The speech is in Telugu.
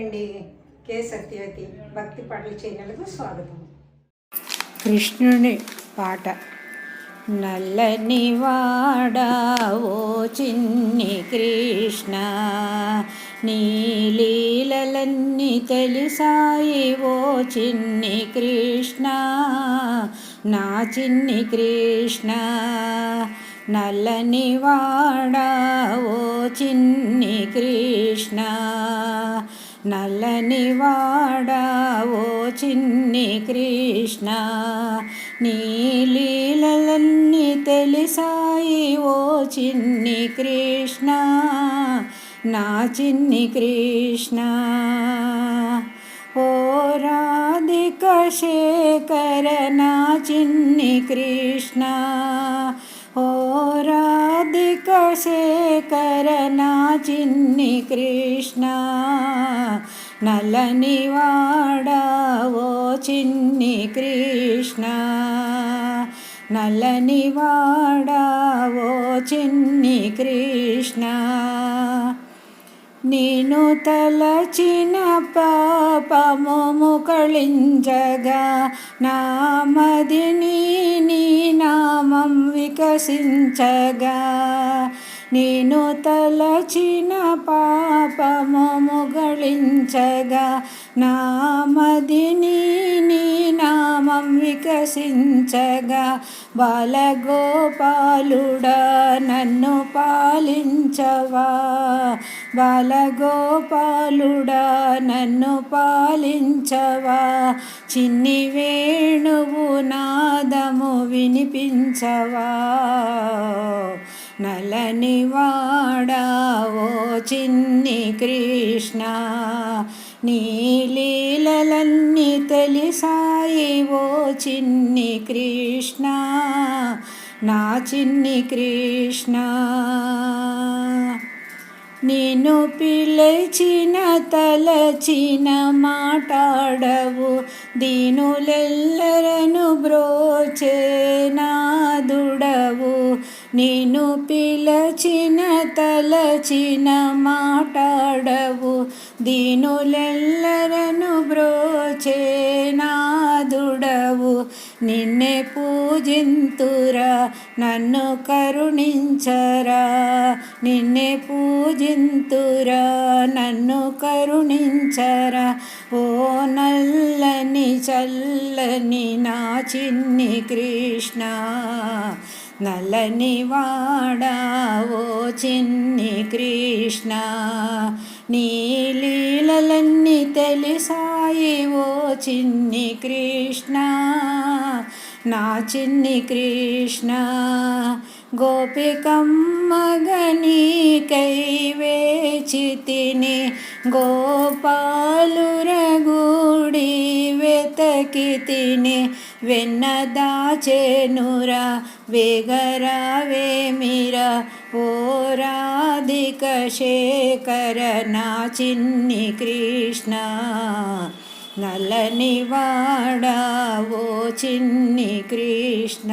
అండి. కే. సత్యవతి భక్తి పాటల ఛానల్కు స్వాగతం. కృష్ణుని పాట. నల్లని వాడా ఓ చిన్ని కృష్ణ నీలీలన్నీ తెలిసాయి ఓ చిన్ని కృష్ణ నా చిన్ని కృష్ణ. నల్లని వాడా ఓ చిన్ని కృష్ణ నల్లని వాడా ఓ చిన్ని కృష్ణ నీ లీలలన్నీ తెలిసాయి ఓ చిన్ని కృష్ణ నా చిన్ని కృష్ణ ఓ రాధిక శేఖర నా చిన్ని కృష్ణ ఓ రాధిక శేఖర నా చిన్ని కృష్ణ నలని వాడవో చిన్ని కృష్ణ నలని వాడవో చిన్ని కృష్ణ. నేను తలచిన పాపము ముకళించగా నామదిని నీ నామం వికసించగా నేను తలచిన పాపము ముగళించగా నామదిని నీ నామం వికసించగా బాలగోపాలుడా నన్ను పాలించవా బాలగోపాలుడా నన్ను పాలించవా? చిన్ని వేణువు నాదము వినిపించవా? నలని వాడా ఓ చిన్ని కృష్ణ నీలీలన్నీ తెలిసాయి ఓ చిన్ని కృష్ణ నా చిన్ని కృష్ణ. నేను పిలిచిన తలచిన మాటాడవు దీనులెల్లరను బ్రోచే నాదుడవు. నిన్ను పిలచిన తలచిన మాటాడవు దీనులెల్లరను నిన్నే పూజింతురా నన్ను కరుణించరా. నిన్నే పూజింతురా నన్ను కరుణించరా. ఓ నల్లని చల్లని నా చిన్ని కృష్ణ నల్లని వాడా ఓ చిన్ని కృష్ణ. నీ లీలలన్నీ తెలిసాయి ఓ చిన్ని కృష్ణ. నా చిన్ని కృష్ణ గోపికమ్మగనీకై వేచి తిని గోపాలురగూడి వెతకి తిని వెన్న దాచేనురా వేగరావేమిరా ఓ రాధిక శేఖర నా చిన్ని కృష్ణ. నల్లని వాడా ఓ చిన్ని కృష్ణ.